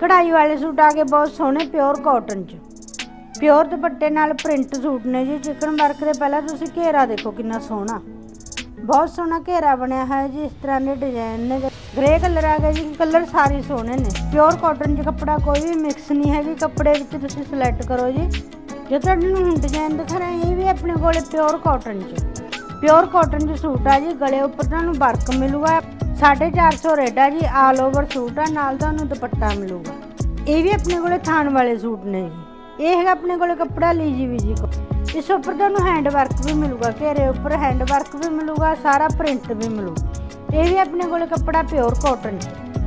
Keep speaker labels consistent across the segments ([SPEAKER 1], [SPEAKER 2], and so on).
[SPEAKER 1] ਕਢਾਈ ਵਾਲੇ ਸੂਟ ਆ ਗਏ ਬਹੁਤ ਸੋਹਣੇ ਪਿਓਰ ਕਾਟਨ ਚ। ਪਿਓਰ ਦੁਪੱਟੇ ਨਾਲ ਪ੍ਰਿੰਟ ਸੂਟ ਨੇ ਜੀ, ਚਿਕਨ ਵਰਕ ਦੇ ਪਹਿਲਾਂ ਤੁਸੀਂ ਘੇਰਾ ਦੇਖੋ ਕਿੰਨਾ ਸੋਹਣਾ। ਬਹੁਤ ਸੋਹਣਾ ਘੇਰਾ ਬਣਿਆ ਹੈ ਜੀ, ਇਸ ਤਰ੍ਹਾਂ ਦੇ ਡਿਜ਼ਾਈਨ ਨੇ। ਗ੍ਰੇ ਕਲਰ ਆ ਗਿਆ ਜੀ ਕਲਰ ਸਾਰੇ ਸੋਹਣੇ ਨੇ। ਪਿਓਰ ਕਾਟਨ ਚ ਕੱਪੜਾ ਕੋਈ ਵੀ ਮਿਕਸ ਨਹੀਂ ਹੈਗੀ, ਕੱਪੜੇ ਵਿੱਚ ਤੁਸੀਂ ਸਿਲੈਕਟ ਕਰੋ ਜੀ। ਜੋ ਤੁਹਾਨੂੰ ਹੁਣ ਡਿਜ਼ਾਈਨ ਦਿਖਾ ਰਹੇ ਇਹ ਵੀ ਆਪਣੇ ਕੋਲੇ ਪਿਓਰ ਕਾਟਨ ਚ। ਪਿਓਰ ਕਾਟਨ ਚ ਸੂਟ ਆ ਜੀ, ਗਲੇ ਉੱਪਰ ਤੁਹਾਨੂੰ ਵਰਕ ਮਿਲੂਗਾ। 450 ਰੇਟ ਆ ਜੀ ਆਲ ਓਵਰ ਸੂਟ ਆ, ਨਾਲ ਤੁਹਾਨੂੰ ਦੁਪੱਟਾ ਮਿਲੂਗਾ। ਇਹ ਵੀ ਆਪਣੇ ਕੋਲੇ ਥਾਣ ਵਾਲੇ ਸੂਟ ਨੇ ਜੀ। ਇਹ ਹੈਗਾ ਆਪਣੇ ਕੋਲੇ ਕੱਪੜਾ ਲੀਜੀ ਵੀ ਜੀ ਕੋ ਇਸ ਉੱਪਰ ਤੁਹਾਨੂੰ ਹੈਂਡ ਵਰਕ ਵੀ ਮਿਲੂਗਾ, ਘੇਰੇ ਉੱਪਰ ਹੈਂਡ ਵਰਕ ਵੀ ਮਿਲੂਗਾ, ਸਾਰਾ ਪ੍ਰਿੰਟ ਵੀ ਮਿਲੂ ਇਹ ਵੀ ਆਪਣੇ ਕੋਲੇ ਕੱਪੜਾ ਪਿਓਰ ਕਾਟਨ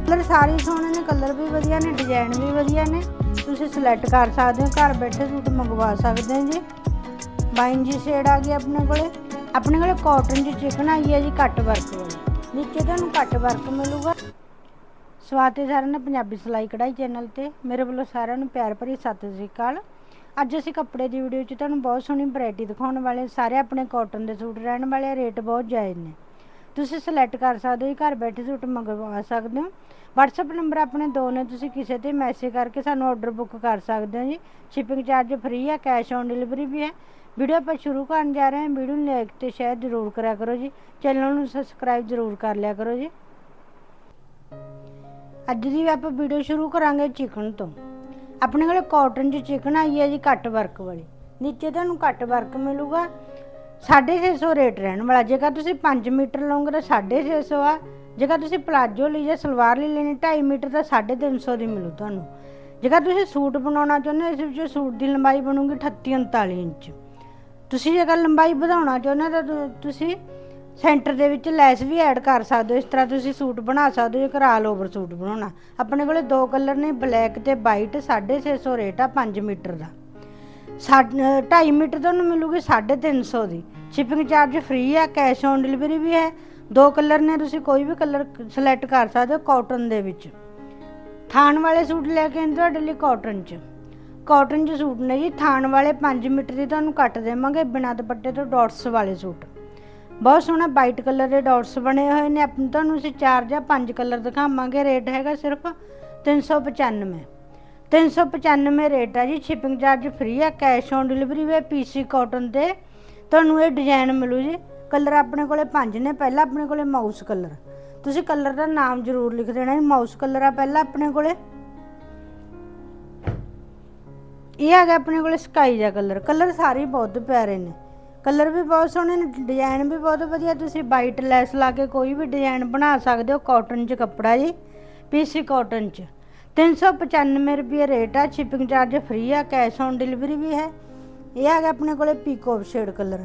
[SPEAKER 1] ਕਲਰ ਸਾਰੇ ਸੋਹਣੇ ਨੇ ਕਲਰ ਵੀ ਵਧੀਆ ਨੇ ਡਿਜ਼ਾਈਨ ਵੀ ਵਧੀਆ ਨੇ। ਤੁਸੀਂ ਸਿਲੈਕਟ ਕਰ ਸਕਦੇ ਹੋ, ਘਰ ਬੈਠੇ ਸੂਟ ਮੰਗਵਾ ਸਕਦੇ ਹੋ ਜੀ। ਬਾਈਨ ਜੀ ਸ਼ੇਡ ਆ ਗਈ ਆਪਣੇ ਕੋਲੇ। ਆਪਣੇ ਕੋਲੇ ਕਾਟਨ ਦੀ ਚਿਕਨ ਆਈ ਹੈ ਜੀ ਕੱਟ ਵਰਕ ਵਾਲੀ। ਨੀਚੇ ਤੁਹਾਨੂੰ ਕੱਟ ਵਰਕ ਮਿਲੂਗਾ। ਸਵਾਗਤ ਹੈ ਸਾਰਿਆਂ ਦਾ ਪੰਜਾਬੀ ਸਿਲਾਈ ਕਢਾਈ ਚੈਨਲ ਤੇ। ਮੇਰੇ ਵੱਲੋਂ ਸਾਰਿਆਂ ਨੂੰ ਪਿਆਰ ਭਰੀ ਸਤਿ ਸ੍ਰੀ ਅਕਾਲ। ਅੱਜ ਅਸੀਂ ਕੱਪੜੇ ਦੀ ਵੀਡੀਓ 'ਚ ਤੁਹਾਨੂੰ ਬਹੁਤ ਸੋਹਣੀ ਵੈਰਾਈਟੀ ਦਿਖਾਉਣ ਵਾਲੇ ਸਾਰੇ ਆਪਣੇ ਕਾਟਨ ਦੇ ਸੂਟ ਰਹਿਣ ਵਾਲੇ ਆ, ਰੇਟ ਬਹੁਤ ਜਾਇਜ਼ ਨੇ। ਤੁਸੀਂ ਸਿਲੈਕਟ ਕਰ ਸਕਦੇ ਹੋ ਜੀ, ਘਰ ਬੈਠੇ ਸੂਟ ਮੰਗਵਾ ਸਕਦੇ ਹੋ। WhatsApp ਨੰਬਰ ਆਪਣੇ ਦੋ ਨੇ ਤੁਸੀਂ ਕਿਸੇ ਤੇ ਮੈਸੇਜ ਕਰਕੇ ਸਾਨੂੰ ਆਰਡਰ ਬੁੱਕ ਕਰ ਸਕਦੇ ਹੋ ਜੀ। ਸ਼ਿਪਿੰਗ ਚਾਰਜ ਫ੍ਰੀ ਹੈ ਕੈਸ਼ ਔਨ ਡਿਲੀਵਰੀ ਵੀ ਹੈ। ਵੀਡੀਓ ਆਪਾਂ ਸ਼ੁਰੂ ਕਰਨ ਜਾ ਰਹੇ ਹਾਂ। ਵੀਡੀਓ ਨੂੰ ਲਾਈਕ ਤੇ ਸ਼ੇਅਰ ਜ਼ਰੂਰ ਕਰਿਆ ਕਰੋ ਜੀ। ਚੈਨਲ ਨੂੰ ਸਬਸਕ੍ਰਾਈਬ ਜ਼ਰੂਰ ਕਰ ਲਿਆ ਕਰੋ ਜੀ। ਅੱਜ ਦੀ ਆਪਾਂ ਵੀਡੀਓ ਸ਼ੁਰੂ ਕਰਾਂਗੇ ਚਿਕਨ ਤੋਂ। ਆਪਣੇ ਕੋਲ ਕਾਟਨ 'ਚ ਚਿਕਨ ਆਈ ਹੈ ਜੀ ਕੱਟ ਵਰਕ ਵਾਲੀ। ਨੀਚੇ ਤੁਹਾਨੂੰ ਕੱਟ ਵਰਕ ਮਿਲੂਗਾ। 650 ਰੇਟ ਰਹਿਣ ਵਾਲਾ। ਜੇਕਰ ਤੁਸੀਂ 5 ਮੀਟਰ ਲਓਗੇ ਤਾਂ 650 ਆ। ਜੇਕਰ ਤੁਸੀਂ ਪਲਾਜੋ ਲਈ ਜਾਂ ਸਲਵਾਰ ਲਈ ਲੈਣੀ 2.5 ਮੀਟਰ ਤਾਂ 350 ਦੀ ਮਿਲੂ ਤੁਹਾਨੂੰ। ਜੇਕਰ ਤੁਸੀਂ ਸੂਟ ਬਣਾਉਣਾ ਚਾਹੁੰਦੇ ਹੋ, ਇਸ ਵਿੱਚ ਸੂਟ ਦੀ ਲੰਬਾਈ ਬਣੂਗੀ 38 39 ਇੰਚ। ਤੁਸੀਂ ਜੇਕਰ ਲੰਬਾਈ ਵਧਾਉਣਾ ਚਾਹੁੰਦੇ ਹੋ ਤਾਂ ਤੁ- ਤੁਸੀਂ ਸੈਂਟਰ ਦੇ ਵਿੱਚ ਲੈਸ ਵੀ ਐਡ ਕਰ ਸਕਦੇ ਹੋ। ਇਸ ਤਰ੍ਹਾਂ ਤੁਸੀਂ ਸੂਟ ਬਣਾ ਸਕਦੇ ਹੋ, ਜੇਕਰ ਆਲ ਓਵਰ ਸੂਟ ਬਣਾਉਣਾ। ਆਪਣੇ ਕੋਲੇ ਦੋ ਕਲਰ ਨੇ, ਬਲੈਕ ਤੇ ਵਾਈਟ 650 ਰੇਟ ਆ 5 ਮੀਟਰ ਦਾ। 2.5 ਮੀਟਰ ਤੁਹਾਨੂੰ ਮਿਲੂਗੀ 350 ਦੀ। ਸ਼ਿਪਿੰਗ ਚਾਰਜ ਫ੍ਰੀ ਆ, ਕੈਸ਼ ਔਨ ਡਿਲੀਵਰੀ ਵੀ ਹੈ। ਦੋ ਕਲਰ ਨੇ, ਤੁਸੀਂ ਕੋਈ ਵੀ ਕਲਰ ਸਿਲੈਕਟ ਕਰ ਸਕਦੇ ਹੋ ਕਾਟਨ ਦੇ ਵਿੱਚ। ਥਾਣ ਵਾਲੇ ਸੂਟ ਲੈ ਕੇ ਆਉਂਦੇ ਤੁਹਾਡੇ ਲਈ ਕਾਟਨ 'ਚ। ਕਾਟਨ 'ਚ ਸੂਟ ਨੇ ਜੀ, ਥਾਣ ਵਾਲੇ 5 ਮੀਟਰ ਦੀ ਤੁਹਾਨੂੰ ਕੱਟ ਦੇਵਾਂਗੇ, ਬਿਨਾਂ ਦੁਪੱਟੇ ਤੋਂ ਡਾਟਸ ਵਾਲੇ ਸੂਟ। ਬਹੁਤ ਸੋਹਣਾ ਵਾਈਟ ਕਲਰ ਦੇ ਡਾਟਸ ਬਣੇ ਹੋਏ ਨੇ, ਆਪਾਂ ਤੁਹਾਨੂੰ ਅਸੀਂ ਚਾਰ ਜਾਂ ਪੰਜ ਕਲਰ ਦਿਖਾਵਾਂਗੇ, ਰੇਟ ਹੈਗਾ ਸਿਰਫ 395 395 ਰੇਟ ਆ ਜੀ ਸ਼ਿਪਿੰਗ ਚਾਰਜ ਫ੍ਰੀ ਆ ਕੈਸ਼ ਔਨ ਡਿਲੀਵਰੀ ਵੇ ਪੀਸੀ ਕਾਟਨ ਤੇ। ਤੁਹਾਨੂੰ ਇਹ ਡਿਜ਼ਾਈਨ ਮਿਲੂ ਜੀ, ਕਲਰ ਆਪਣੇ ਕੋਲੇ ਪੰਜ ਨੇ, ਪਹਿਲਾਂ ਆਪਣੇ ਕੋਲੇ ਮਾਊਸ ਕਲਰ। ਤੁਸੀਂ ਕਲਰ ਦਾ ਨਾਮ ਜ਼ਰੂਰ ਲਿਖ ਦੇਣਾ ਜੀ ਮਾਊਸ ਕਲਰ ਆ ਪਹਿਲਾਂ ਆਪਣੇ ਕੋਲੇ। ਇਹ ਹੈਗਾ ਆਪਣੇ ਕੋਲ ਸਕਾਈ ਜਿਹਾ ਕਲਰ। ਕਲਰ ਸਾਰੇ ਹੀ ਬਹੁਤ ਪਿਆਰੇ ਨੇ। ਕਲਰ ਵੀ ਬਹੁਤ ਸੋਹਣੇ ਨੇ ਡਿਜ਼ਾਈਨ ਵੀ ਬਹੁਤ ਵਧੀਆ। ਤੁਸੀਂ ਵਾਈਟ ਲੈਸ ਲਾ ਕੇ ਕੋਈ ਵੀ ਡਿਜ਼ਾਈਨ ਬਣਾ ਸਕਦੇ ਹੋ ਕਾਟਨ 'ਚ ਕੱਪੜਾ ਜੀ, ਪੀਸੀ ਕਾਟਨ 'ਚ। 395 ਰੁਪਏ ਰੇਟ ਆ ਸ਼ਿਪਿੰਗ ਚਾਰਜ ਫ੍ਰੀ ਆ ਕੈਸ਼ ਔਨ ਡਿਲੀਵਰੀ ਵੀ ਹੈ। ਇਹ ਹੈਗਾ ਆਪਣੇ ਕੋਲੇ ਪੀਕੋਪ ਸ਼ੇਡ ਕਲਰ।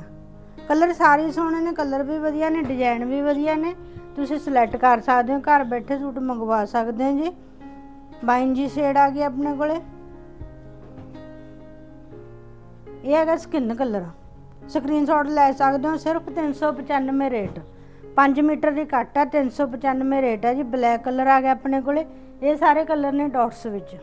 [SPEAKER 1] ਕਲਰ ਸਾਰੇ ਸੋਹਣੇ ਨੇ, ਕਲਰ ਵੀ ਵਧੀਆ ਨੇ ਡਿਜ਼ਾਈਨ ਵੀ ਵਧੀਆ ਨੇ। ਤੁਸੀਂ ਸਿਲੈਕਟ ਕਰ ਸਕਦੇ ਹੋ, ਘਰ ਬੈਠੇ ਸੂਟ ਮੰਗਵਾ ਸਕਦੇ ਹੋ ਜੀ। ਬਾਈਨ ਜੀ ਸ਼ੇਡ ਆ ਗਈ ਆਪਣੇ ਕੋਲੇ। ਇਹ ਹੈਗਾ ਸਕਿਨ ਕਲਰ ਸਕਰੀਨਸ਼ਾਟ ਲੈ ਸਕਦੇ ਹੋ, ਸਿਰਫ 395 ਰੇਟ 5 ਮੀਟਰ ਦੀ ਕੱਟ ਆ 395 ਰੇਟ ਆ ਜੀ। ਬਲੈਕ ਕਲਰ ਆ ਗਿਆ ਆਪਣੇ ਕੋਲੇ। ਇਹ ਸਾਰੇ ਕਲਰ ਨੇ ਡਾਟਸ ਵਿੱਚ।